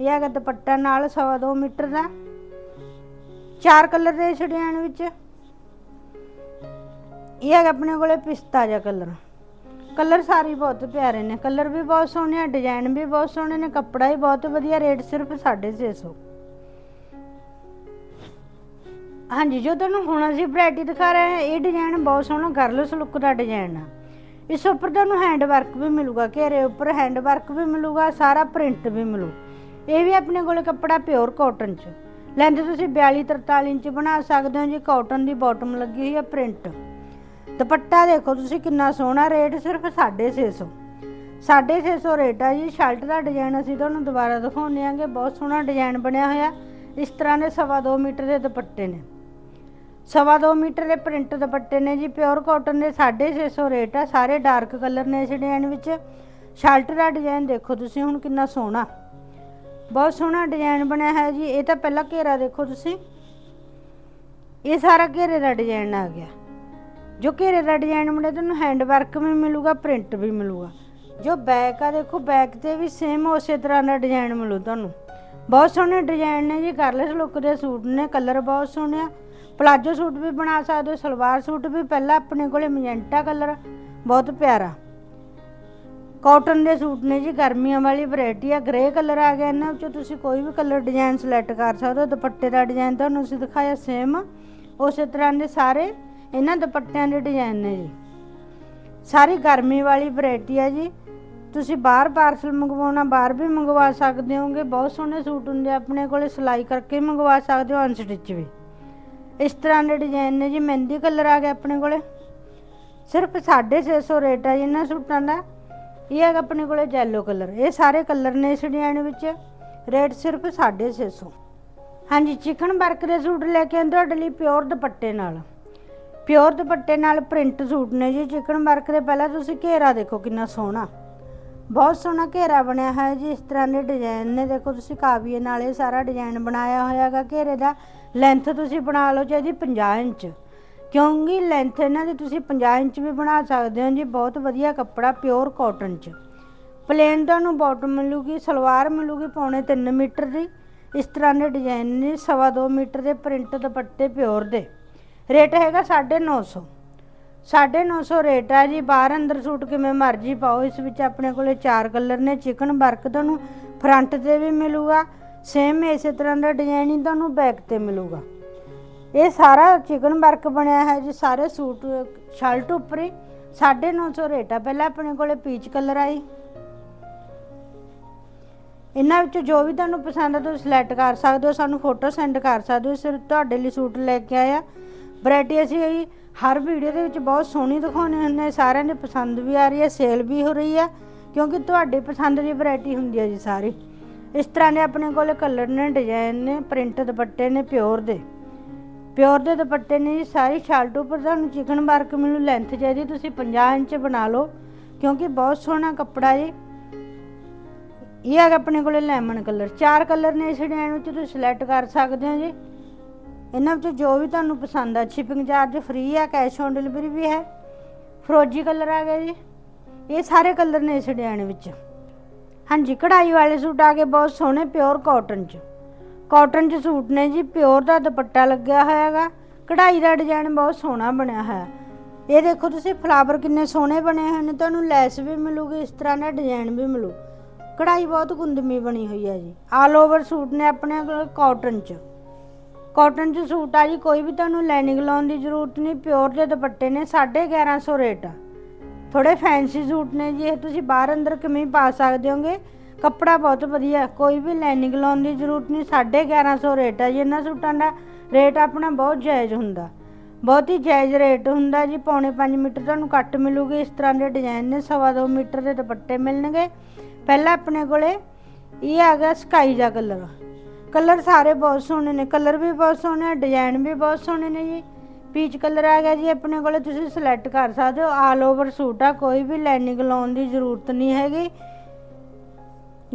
[SPEAKER 1] ਇਹ ਹੈਗਾ ਦੁਪੱਟਾ ਨਾਲ ਸਵਾ ਦੋ ਮੀਟਰ ਦਾ। ਚਾਰ ਕਲਰ ਦੇ ਡਿਜ਼ਾਈਨ ਵਿੱਚ। ਇਹ ਹੈਗਾ ਆਪਣੇ ਕੋਲੇ ਪਿਸਤਾ ਜਿਹਾ ਕਲਰ। ਕਲਰ ਸਾਰੇ ਬਹੁਤ ਪਿਆਰੇ ਨੇ। ਕਲਰ ਵੀ ਬਹੁਤ ਸੋਹਣੇ ਆ, ਡਿਜ਼ਾਈਨ ਵੀ ਬਹੁਤ ਸੋਹਣੇ ਨੇ, ਕੱਪੜਾ ਵੀ ਬਹੁਤ ਵਧੀਆ, ਰੇਟ ਸਿਰਫ 650 ਹਾਂਜੀ, ਜੋ ਤੁਹਾਨੂੰ ਹੁਣ ਅਸੀਂ ਵੈਰਾਈਟੀ ਦਿਖਾ ਰਹੇ ਹਾਂ, ਇਹ ਡਿਜ਼ਾਈਨ ਬਹੁਤ ਸੋਹਣਾ ਗਰਲਸ ਲੁੱਕ ਦਾ ਡਿਜ਼ਾਈਨ ਆ। ਇਸ ਉੱਪਰ ਤੁਹਾਨੂੰ ਹੈਂਡ ਵਰਕ ਵੀ ਮਿਲੂਗਾ, ਘੇਰੇ ਉੱਪਰ ਹੈਂਡ ਵਰਕ ਵੀ ਮਿਲੂਗਾ, ਸਾਰਾ ਪ੍ਰਿੰਟ ਵੀ ਮਿਲੂ। ਇਹ ਵੀ ਆਪਣੇ ਕੋਲ ਕੱਪੜਾ ਪਿਓਰ ਕਾਟਨ ਚ। ਲੈਂਦੇ ਤੁਸੀਂ 42 43 ਇੰਚ ਬਣਾ ਸਕਦੇ ਹੋ ਜੀ ਕਾਟਨ ਦੀ ਬਾਟਮ ਲੱਗੀ ਹੋਈ ਹੈ ਪ੍ਰਿੰਟ ਦੁਪੱਟਾ ਦੇਖੋ ਤੁਸੀਂ ਕਿੰਨਾ ਸੋਹਣਾ ਰੇਟ ਸਿਰਫ 650 650 ਰੇਟ ਆ ਜੀ ਸ਼ਰਟ ਦਾ ਡਿਜ਼ਾਈਨ ਅਸੀਂ ਤੁਹਾਨੂੰ ਦੁਬਾਰਾ ਦਿਖਾਉਂਦੇ ਆਂਗੇ, ਬਹੁਤ ਸੋਹਣਾ ਡਿਜ਼ਾਈਨ ਬਣਿਆ ਹੋਇਆ। ਇਸ ਤਰ੍ਹਾਂ ਦੇ ਸਵਾ ਦੋ ਮੀਟਰ ਦੇ ਦੁਪੱਟੇ ਨੇ। ਸਵਾ ਦੋ ਮੀਟਰ ਦੇ ਪ੍ਰਿੰਟ ਦੁਪੱਟੇ ਨੇ ਜੀ ਪਿਓਰ ਕਾਟਨ ਦੇ 650 ਰੇਟ ਆ, ਸਾਰੇ ਡਾਰਕ ਕਲਰ ਨੇ ਇਸ ਡਿਜ਼ਾਈਨ ਵਿੱਚ। ਸ਼ਰਟ ਦਾ ਡਿਜ਼ਾਈਨ ਦੇਖੋ ਤੁਸੀਂ ਹੁਣ ਕਿੰਨਾ ਸੋਹਣਾ। ਬਹੁਤ ਸੋਹਣਾ ਡਿਜ਼ਾਈਨ ਬਣਿਆ ਹੈ ਜੀ, ਇਹ ਤਾਂ ਪਹਿਲਾਂ ਘੇਰਾ ਦੇਖੋ ਤੁਸੀਂ। ਇਹ ਸਾਰਾ ਘੇਰੇ ਦਾ ਡਿਜ਼ਾਈਨ ਆ ਗਿਆ। ਜੋ ਘੇਰੇ ਦਾ ਡਿਜ਼ਾਈਨ ਬਣਿਆ ਤੁਹਾਨੂੰ ਹੈਂਡ ਵਰਕ ਵੀ ਮਿਲੂਗਾ ਪ੍ਰਿੰਟ ਵੀ ਮਿਲੂਗਾ। ਜੋ ਬੈਕ ਆ, ਦੇਖੋ ਬੈਕ ਤੇ ਵੀ ਸੇਮ ਉਸੇ ਤਰ੍ਹਾਂ ਦਾ ਡਿਜ਼ਾਈਨ ਮਿਲੂ ਤੁਹਾਨੂੰ। ਬਹੁਤ ਸੋਹਣੇ ਡਿਜ਼ਾਈਨ ਨੇ ਜੀ ਗਰਲਸ ਲੁੱਕ ਦੇ ਸੂਟ ਨੇ ਕਲਰ ਬਹੁਤ ਸੋਹਣੇ ਆ। ਪਲਾਜੋ ਸੂਟ ਵੀ ਬਣਾ ਸਕਦੇ ਹੋ, ਸਲਵਾਰ ਸੂਟ ਵੀ, ਪਹਿਲਾਂ ਆਪਣੇ ਕੋਲੇ ਮੈਜੈਂਟਾ ਕਲਰ ਬਹੁਤ ਪਿਆਰਾ। ਕਾਟਨ ਦੇ ਸੂਟ ਨੇ ਜੀ, ਗਰਮੀਆਂ ਵਾਲੀ ਵੈਰਾਈਟੀ ਆ ਗ੍ਰੇ ਕਲਰ ਆ ਗਿਆ ਇਹਨਾਂ ਵਿੱਚੋਂ ਤੁਸੀਂ ਕੋਈ ਵੀ ਕਲਰ ਡਿਜ਼ਾਈਨ ਸਿਲੈਕਟ ਕਰ ਸਕਦੇ ਹੋ। ਦੁਪੱਟੇ ਦਾ ਡਿਜ਼ਾਈਨ ਤੁਹਾਨੂੰ ਅਸੀਂ ਦਿਖਾਇਆ ਸੇਮ ਉਸੇ ਤਰ੍ਹਾਂ ਦੇ ਸਾਰੇ ਇਹਨਾਂ ਦੁਪੱਟਿਆਂ ਦੇ ਡਿਜ਼ਾਈਨ ਨੇ ਜੀ। ਸਾਰੀ ਗਰਮੀ ਵਾਲੀ ਵੈਰਾਈਟੀ ਆ ਜੀ। ਤੁਸੀਂ ਬਾਹਰ ਪਾਰਸਲ ਮੰਗਵਾਉਣਾ, ਬਾਹਰ ਵੀ ਮੰਗਵਾ ਸਕਦੇ ਹੋਗੇ। ਬਹੁਤ ਸੋਹਣੇ ਸੂਟ ਹੁੰਦੇ ਆਪਣੇ ਕੋਲੇ, ਸਿਲਾਈ ਕਰਕੇ ਮੰਗਵਾ ਸਕਦੇ ਹੋ ਅਨਸਟਿਚ ਵੀ। ਇਸ ਤਰ੍ਹਾਂ ਦੇ ਡਿਜ਼ਾਈਨ ਨੇ ਜੀ। ਮਹਿੰਦੀ ਕਲਰ ਆ ਗਿਆ ਆਪਣੇ ਕੋਲੇ। ਸਿਰਫ 650 ਰੇਟ ਆ ਜੀ ਇਹਨਾਂ ਸੂਟਾਂ ਦਾ। ਇਹ ਹੈਗਾ ਆਪਣੇ ਕੋਲੇ ਜੈਲੋ ਕਲਰ ਇਹ ਸਾਰੇ ਕਲਰ ਨੇ ਇਸ ਡਿਜ਼ਾਈਨ ਵਿੱਚ। ਰੇਟ ਸਿਰਫ 650 ਹਾਂਜੀ ਚਿਕਨ ਵਰਕ ਦੇ ਸੂਟ ਲੈ ਕੇ ਆਂਦੇ ਤੁਹਾਡੇ ਲਈ ਪਿਓਰ ਦੁਪੱਟੇ ਨਾਲ। ਪਿਓਰ ਦੁਪੱਟੇ ਨਾਲ ਪ੍ਰਿੰਟ ਸੂਟ ਨੇ ਜੀ। ਚਿਕਨ ਵਰਕ ਦੇ ਪਹਿਲਾਂ ਤੁਸੀਂ ਘੇਰਾ ਦੇਖੋ ਕਿੰਨਾ ਸੋਹਣਾ। ਬਹੁਤ ਸੋਹਣਾ ਘੇਰਾ ਬਣਿਆ ਹੋਇਆ ਜੀ। ਇਸ ਤਰ੍ਹਾਂ ਦੇ ਡਿਜ਼ਾਈਨ ਨੇ। ਦੇਖੋ ਤੁਸੀਂ ਕਾਵੀਏ ਨਾਲ ਇਹ ਸਾਰਾ ਡਿਜ਼ਾਈਨ ਬਣਾਇਆ ਹੋਇਆ ਹੋਇਆਗਾ ਘੇਰੇ ਦਾ ਲੈਂਥ ਤੁਸੀਂ ਬਣਾ ਲਓ ਚਾਹੀਦੀ 50 ਇੰਚ। ਕਿਉਂਕਿ ਲੈਂਥ ਇਹਨਾਂ ਦੀ ਤੁਸੀਂ 50 ਇੰਚ ਵੀ ਬਣਾ ਸਕਦੇ ਹੋ ਜੀ, ਬਹੁਤ ਵਧੀਆ ਕੱਪੜਾ ਪਿਓਰ ਕਾਟਨ ਚ। ਪਲੇਨ ਤੁਹਾਨੂੰ ਬਾਟਮ ਮਿਲੂਗੀ, ਸਲਵਾਰ ਮਿਲੂਗੀ ਪੌਣੇ 3 ਮੀਟਰ ਦੀ। ਇਸ ਤਰ੍ਹਾਂ ਦੇ ਡਿਜ਼ਾਈਨ ਨੇ, ਸਵਾ ਦੋ ਮੀਟਰ ਦੇ ਪ੍ਰਿੰਟ ਦੁਪੱਟੇ ਪਿਓਰ ਦੇ। ਰੇਟ ਹੈਗਾ 950 950 ਰੇਟ ਆ ਜੀ, ਬਾਹਰ ਅੰਦਰ ਸੂਟ ਕਿਵੇਂ ਮਰਜ਼ੀ ਪਾਓ, ਇਸ ਵਿੱਚ ਆਪਣੇ ਕੋਲੇ ਚਾਰ ਕਲਰ ਨੇ ਚਿਕਨ ਵਰਕ ਤੁਹਾਨੂੰ ਫਰੰਟ ਤੇ ਵੀ ਮਿਲੂਗਾ। ਸੇਮ ਇਸੇ ਤਰ੍ਹਾਂ ਦਾ ਡਿਜ਼ਾਈਨ ਹੀ ਤੁਹਾਨੂੰ ਬੈਕ ਤੇ ਮਿਲੂਗਾ। ਇਹ ਸਾਰਾ ਚਿਕਨ ਵਰਕ ਬਣਿਆ ਹੈ ਜੀ, ਸਾਰੇ ਸੂਟ, ਸ਼ਰਟ ਉੱਪਰ। ਹੀ 950 ਰੇਟ ਆ, ਪਹਿਲਾਂ ਆਪਣੇ ਕੋਲੇ ਪੀਚ ਕਲਰ ਆਈ। ਇਹਨਾਂ ਵਿੱਚ ਜੋ ਵੀ ਤੁਹਾਨੂੰ ਪਸੰਦ ਆ, ਤੁਸੀਂ ਸਿਲੈਕਟ ਕਰ ਸਕਦੇ ਹੋ, ਸਾਨੂੰ ਫੋਟੋ ਸੈਂਡ ਕਰ ਸਕਦੇ ਹੋ ਸਿਰ ਤੁਹਾਡੇ ਲਈ ਸੂਟ ਲੈ ਕੇ ਆਇਆ ਵੈਰਾਈਟੀ ਅਸੀਂ ਹਰ ਵੀਡੀਓ ਦੇ ਵਿੱਚ ਬਹੁਤ ਸੋਹਣੀ ਦਿਖਾਉਣੇ ਹੁੰਦੇ ਸਾਰਿਆਂ ਦੇ ਪਸੰਦ ਵੀ ਆ ਰਹੀ ਹੈ ਸੇਲ ਵੀ ਹੋ ਰਹੀ ਹੈ ਕਿਉਂਕਿ ਤੁਹਾਡੇ ਪਸੰਦ ਦੀ ਵੈਰਾਈਟੀ ਹੁੰਦੀ ਹੈ ਜੀ ਸਾਰੀ। ਇਸ ਤਰ੍ਹਾਂ ਦੇ ਆਪਣੇ ਕੋਲ ਕਲਰ ਨੇ ਡਿਜ਼ਾਈਨ ਨੇ ਪ੍ਰਿੰਟ ਦੁਪੱਟੇ ਨੇ ਪਿਓਰ ਦੇ। ਪਿਓਰ ਦੇ ਦੁਪੱਟੇ ਨੇ ਜੀ, ਸਾਰੀ ਸ਼ਰਟ ਉੱਪਰ ਤੁਹਾਨੂੰ ਚਿਕਨ ਵਰਕ ਮੈਨੂੰ ਲੈਂਥ ਚਾਹੀਦੀ, ਤੁਸੀਂ 50 ਇੰਚ ਬਣਾ ਲਓ, ਕਿਉਂਕਿ ਬਹੁਤ ਸੋਹਣਾ ਕੱਪੜਾ ਜੀ। ਇਹ ਹੈਗਾ ਆਪਣੇ ਕੋਲੇ ਲੈਮਨ ਕਲਰ ਚਾਰ ਕਲਰ ਨੇ ਇਸ ਡਿਜ਼ਾਈਨ ਵਿੱਚ, ਤੁਸੀਂ ਸਿਲੈਕਟ ਕਰ ਸਕਦੇ ਹੋ ਜੀ। ਇਹਨਾਂ ਵਿੱਚੋਂ ਜੋ ਵੀ ਤੁਹਾਨੂੰ ਪਸੰਦ ਆ ਸ਼ਿਪਿੰਗ ਚਾਰਜ ਫ੍ਰੀ ਆ ਕੈਸ਼ ਔਨ ਡਿਲੀਵਰੀ ਵੀ ਹੈ, ਫਰੋਜੀ ਕਲਰ ਆ ਗਿਆ ਜੀ। ਇਹ ਸਾਰੇ ਕਲਰ ਨੇ ਇਸ ਡਿਜ਼ਾਈਨ ਵਿੱਚ। ਹਾਂਜੀ, ਕਢਾਈ ਵਾਲੇ ਸੂਟ ਆ ਗਏ, ਬਹੁਤ ਸੋਹਣੇ ਪਿਓਰ ਕਾਟਨ ਚ। ਕਾਟਨ ਚ ਸੂਟ ਨੇ ਜੀ ਪਿਓਰ ਦਾ ਦੁਪੱਟਾ ਲੱਗਿਆ ਹੋਇਆ ਹੈਗਾ ਕਢਾਈ ਦਾ ਡਿਜ਼ਾਈਨ ਬਹੁਤ ਸੋਹਣਾ ਬਣਿਆ ਹੋਇਆ। ਇਹ ਦੇਖੋ ਤੁਸੀਂ ਫਲਾਵਰ ਕਿੰਨੇ ਸੋਹਣੇ ਬਣੇ ਹੋਏ ਨੇ। ਤੁਹਾਨੂੰ ਲੈਸ ਵੀ ਮਿਲੂਗੀ, ਇਸ ਤਰ੍ਹਾਂ ਦਾ ਡਿਜ਼ਾਈਨ ਵੀ ਮਿਲੂ। ਕਢਾਈ ਬਹੁਤ ਗੁੰਦਮੀ ਬਣੀ ਹੋਈ ਹੈ ਜੀ। ਆਲ ਓਵਰ ਸੂਟ ਨੇ ਆਪਣੇ ਕੋਲ ਕਾਟਨ ਚ। ਕਾਟਨ ਚ ਸੂਟ ਆ ਜੀ, ਕੋਈ ਵੀ ਤੁਹਾਨੂੰ ਲਾਈਨਿੰਗ ਲਾਉਣ ਦੀ ਜ਼ਰੂਰਤ ਨਹੀਂ। ਪਿਓਰ ਦੇ ਦੁਪੱਟੇ ਨੇ 1150 ਰੇਟ। ਆ ਥੋੜੇ ਫੈਂਸੀ ਸੂਟ ਨੇ ਜੀ, ਇਹ ਤੁਸੀਂ ਬਾਹਰ ਅੰਦਰ ਕਿਵੇਂ ਪਾ ਸਕਦੇ ਹੋਗੇ? ਕੱਪੜਾ ਬਹੁਤ ਵਧੀਆ ਕੋਈ ਵੀ ਲਾਈਨਿੰਗ ਲਾਉਣ ਦੀ ਜ਼ਰੂਰਤ ਨਹੀਂ 1150 ਰੇਟ ਹੈ ਜੀ ਇਹਨਾਂ ਸੂਟਾਂ ਦਾ ਰੇਟ ਆਪਣਾ ਬਹੁਤ ਜਾਇਜ਼ ਹੁੰਦਾ। ਬਹੁਤ ਹੀ ਜਾਇਜ਼ ਰੇਟ ਹੁੰਦਾ ਜੀ, ਪੌਣੇ 5 ਮੀਟਰ ਤੁਹਾਨੂੰ ਕੱਟ ਮਿਲੂਗੀ, ਇਸ ਤਰ੍ਹਾਂ ਦੇ ਡਿਜ਼ਾਈਨ ਨੇ ਸਵਾ ਦੋ ਮੀਟਰ ਦੇ ਦੁਪੱਟੇ ਮਿਲਣਗੇ। ਪਹਿਲਾਂ ਆਪਣੇ ਕੋਲੇ ਇਹ ਆ ਗਿਆ ਸਕਾਈ ਦਾ ਕਲਰ ਕਲਰ ਸਾਰੇ ਬਹੁਤ ਸੋਹਣੇ ਨੇ ਕਲਰ ਵੀ ਬਹੁਤ ਸੋਹਣੇ ਆ ਡਿਜ਼ਾਈਨ ਵੀ ਬਹੁਤ ਸੋਹਣੇ ਨੇ ਜੀ। ਪੀਚ ਕਲਰ ਆ ਗਿਆ ਜੀ, ਆਪਣੇ ਕੋਲੇ ਤੁਸੀਂ ਸਿਲੈਕਟ ਕਰ ਸਕਦੇ ਹੋ ਆਲ ਓਵਰ ਸੂਟ ਆ, ਕੋਈ ਵੀ ਲਾਈਨਿੰਗ ਲਾਉਣ ਦੀ ਜ਼ਰੂਰਤ ਨਹੀਂ ਹੈਗੀ।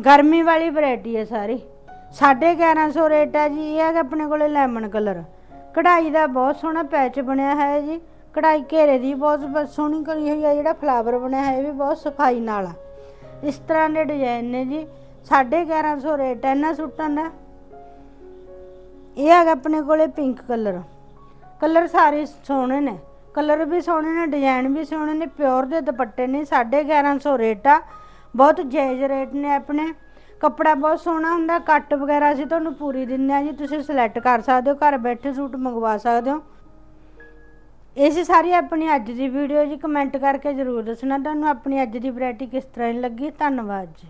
[SPEAKER 1] ਗਰਮੀ ਵਾਲੀ ਵੈਰਾਈਟੀ ਹੈ ਸਾਰੀ। 1150 ਰੇਟ ਹੈ ਜੀ, ਇਹ ਹੈਗਾ ਆਪਣੇ ਕੋਲੇ ਲੈਮਨ ਕਲਰ ਕਢਾਈ ਦਾ ਬਹੁਤ ਸੋਹਣਾ ਪੈਚ ਬਣਿਆ ਹੈ ਜੀ। ਕਢਾਈ ਘੇਰੇ ਦੀ ਬਹੁਤ ਸੋਹਣੀ ਕਰੀ ਹੋਈ ਹੈ ਜਿਹੜਾ ਫਲਾਵਰ ਬਣਿਆ ਹੈ ਇਹ ਵੀ ਬਹੁਤ ਸਫ਼ਾਈ ਨਾਲ ਆ। ਇਸ ਤਰ੍ਹਾਂ ਦੇ ਡਿਜ਼ਾਈਨ ਨੇ ਜੀ। 1150 ਰੇਟ ਹੈ ਇਹਨਾਂ ਸੂਟਾਂ ਦਾ। ਇਹ ਹੈਗਾ ਆਪਣੇ ਕੋਲੇ ਪਿੰਕ ਕਲਰ ਕਲਰ ਸਾਰੇ ਸੋਹਣੇ ਨੇ। ਕਲਰ ਵੀ ਸੋਹਣੇ ਨੇ ਡਿਜ਼ਾਈਨ ਵੀ ਸੋਹਣੇ ਨੇ ਪਿਓਰ ਦੇ ਦੁਪੱਟੇ ਨੇ। 1150 ਰੇਟ ਆ। ਬਹੁਤ ਜਾਇਜ਼ ਰੇਟ ਨੇ ਆਪਣੇ। ਕੱਪੜਾ ਬਹੁਤ ਸੋਹਣਾ ਹੁੰਦਾ, ਕੱਟ ਵਗੈਰਾ ਅਸੀਂ ਤੁਹਾਨੂੰ ਪੂਰੀ ਦਿੰਦੇ ਆ ਜੀ, ਤੁਸੀਂ ਸਿਲੈਕਟ ਕਰ ਸਕਦੇ ਹੋ, ਘਰ ਬੈਠੇ ਸੂਟ ਮੰਗਵਾ ਸਕਦੇ ਹੋ। ਇਹ ਸੀ ਸਾਰੀ ਆਪਣੀ ਅੱਜ ਦੀ ਵੀਡੀਓ ਜੀ ਕਮੈਂਟ ਕਰਕੇ ਜ਼ਰੂਰ ਦੱਸਣਾ ਤੁਹਾਨੂੰ ਆਪਣੀ ਅੱਜ ਦੀ ਵੈਰਾਈਟੀ ਕਿਸ ਤਰ੍ਹਾਂ ਦੀ ਲੱਗੀ। ਧੰਨਵਾਦ ਜੀ।